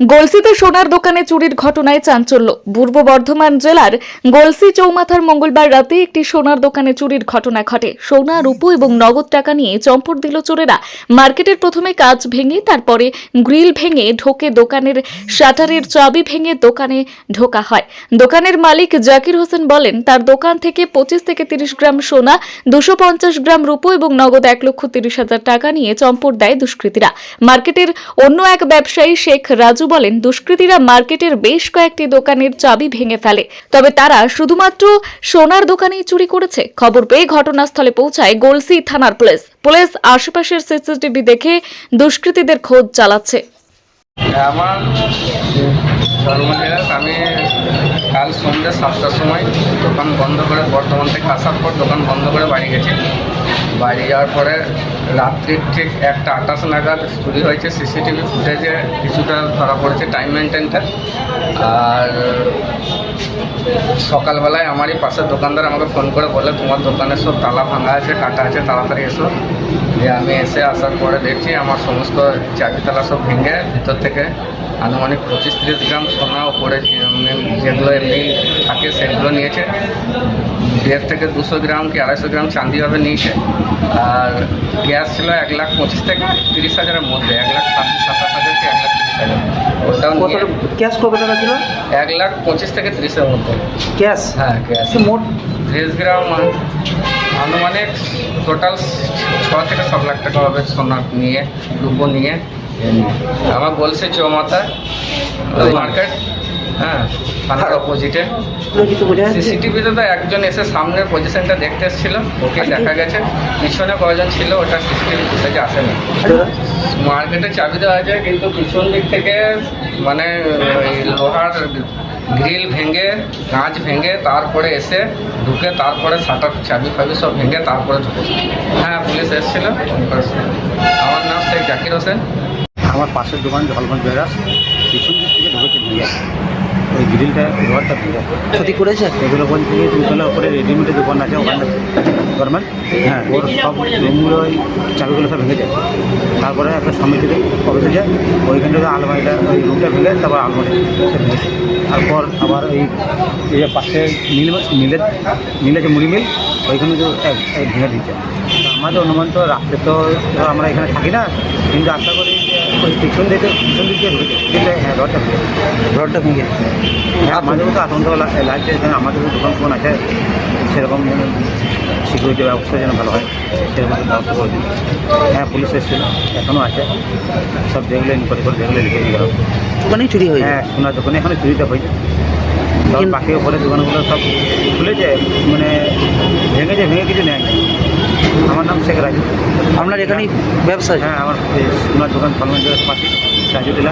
গলসিতে সোনার দোকানে চুরির ঘটনায় চাঞ্চল্য। পূর্ব বর্ধমান জেলার গলসি চৌমাথার মঙ্গলবার রাতে একটি সোনার দোকানে চুরির ঘটনা ঘটে। সোনা, রূপো এবং নগদ টাকা নিয়ে চম্পট দিল চোরেরা। মার্কেটের প্রথমে কাজ ভেঙে, তারপরে গ্রিল ভেঙে ঢোকে দোকানের শাটারের চাবি ভেঙে দোকানে ঢোকা হয়। দোকানের মালিক জাকির হোসেন বলেন, তার দোকান থেকে পঁচিশ থেকে তিরিশ গ্রাম সোনা, দুশো পঞ্চাশ গ্রাম রূপো এবং নগদ এক লক্ষ তিরিশ হাজার টাকা নিয়ে চম্পট দেয় দুষ্কৃতীরা। মার্কেটের অন্য এক ব্যবসায়ী শেখ রাজু বলেন, দুষ্কৃতীরা মার্কেটের বেশ কয়েকটি দোকানের চাবি ভেঙে ফেলে। তবে তারা শুধুমাত্র সোনার দোকানেই চুরি করেছে। খবর পেয়ে ঘটনাস্থলে পৌঁছায় গোলসি থানার পুলিশ। পুলিশ আশেপাশের সিসিটিভি দেখে দুষ্কৃতীদের খোঁজ চালাচ্ছে। আমার আমি কাল সন্ধ্যে সাতটার সময় দোকান বন্ধ করে বর্ধমান থেকে আসার পর দোকান বন্ধ করে বাড়ি গেছি। বাড়ি যাওয়ার পরে রাত্রির ঠিক একটা আটাশ নাগাদ চুরি হয়েছে সিসিটিভি ফুটেজে, কিছুটা ধরা পড়েছে টাইম মেনটেনটা আর সকালবেলায় আমারই পাশের দোকানদার আমাকে ফোন করে বলে তোমার দোকানে সব তালা ভাঙা আছে, কাটা আছে, তাড়াতাড়ি এসো। দিয়ে আমি এসে আসার পরে দেখছি আমার সমস্ত চাবি তালা সব ভেঙে ভিতর থেকে আনুমানিক পঁচিশ তিরিশ গ্রাম সোনা উপরে যে- যেগুলো এমনি থাকে সেগুলো নিয়েছে। দেড় থেকে দুশো গ্রাম কি আড়াইশো গ্রাম চাঁদিভাবে নিয়েছে। আর গ্যাস ছিল এক লাখ পঁচিশ থেকে তিরিশ হাজারের মধ্যে এক লাখ সাত সাতাশ হাজার কি এক লাখ তিরিশ হাজার। ওটাও ক্যাশ কত টাকা ছিল? এক লাখ পঁচিশ থেকে তিরিশের মধ্যে। ক্যাশ হ্যাঁ গ্যাস। মোট তিরিশ গ্রাম আনুমানিক টোটাল ছ থেকে সাত লাখ টাকা হবে সোনা নিয়ে রূপো নিয়ে। আমার বলছে চৌমাথা মার্কেট হ্যাঁ থানার অপোজিটে সিসিটিভিতে তো একজন এসে সামনের পজিশনটা দেখতে এসেছিল ওকে দেখা গেছে। পিছনে কয়জন ছিল ওটা সিসিটিভি ফুটেজে আসেনি। মার্কেটে চাবি দেওয়া আছে কিন্তু পিছন দিক থেকে মানে লোহার গ্রিল ভেঙে কাঁচ ভেঙে তারপরে এসে ঢুকে তারপরে শাটার চাবি ফাবি সব ভেঙে তারপরে ঢুকেছে হ্যাঁ পুলিশ এসেছিল। আমার নাম শেখ জাকির হোসেন। আমার পাশের দোকান জলগঞ্জ বেরাস পিছন দিক থেকে ঢুকেছে ভেঙে ওই গ্রিলটা ঘরটা ভেঙে ক্ষতি করেছে? এগুলো বল থেকে দুতলা উপরে রেডিমেডের দোকান আছে ওখানে গরমেন্ট হ্যাঁ। ওর সব রুমগুলো ওই চাবিগুলো সব ভেঙে যায়। তারপরে একটা সমিতিতে অফিসে যায়। ওইখান থেকে আলমারিটা ওই রুমটা ভেঙে তারপর আলমারি ভেঙে তারপর আবার ওই এই যে পাশে মিল মিলের মিল আছে মুড়ি মিল ওইখানে তো ভেঙে দিচ্ছে আমাদের অনুমান তো রাত্রে তো আমরা এখানে থাকি না কিন্তু আশা করি যে পিছন দিকে পিছন দিকে হ্যাঁ রডটা ভেঙে রডটা ভেঙে হ্যাঁ আমাদেরও তো আতঙ্ক লা- লাগছে যেন আমাদেরও দোকান ফোন আছে সেরকম যেন সিকিউরিটি ব্যবস্থা যেন ভালো হয় সেরকম ব্যবস্থা করে দিন হ্যাঁ পুলিশ এসেছিল এখনও আছে। সব যেগুলো ইনকোয়ারি করে যেগুলো লিখে দিয়ে ওখানেই চুরি হয়েছে হ্যাঁ সোনার দোকানে এখনও চুরিটা হয়েছে সব বাকি ওপরে দোকানগুলো সব খুলেছে মানে ভেঙেছে ভেঙে কিছু নেয় আমার নাম শেখ রাজু। আপনার এখানেই ব্যবসা আছে? হ্যাঁ আমার দোকান পাশে টিলা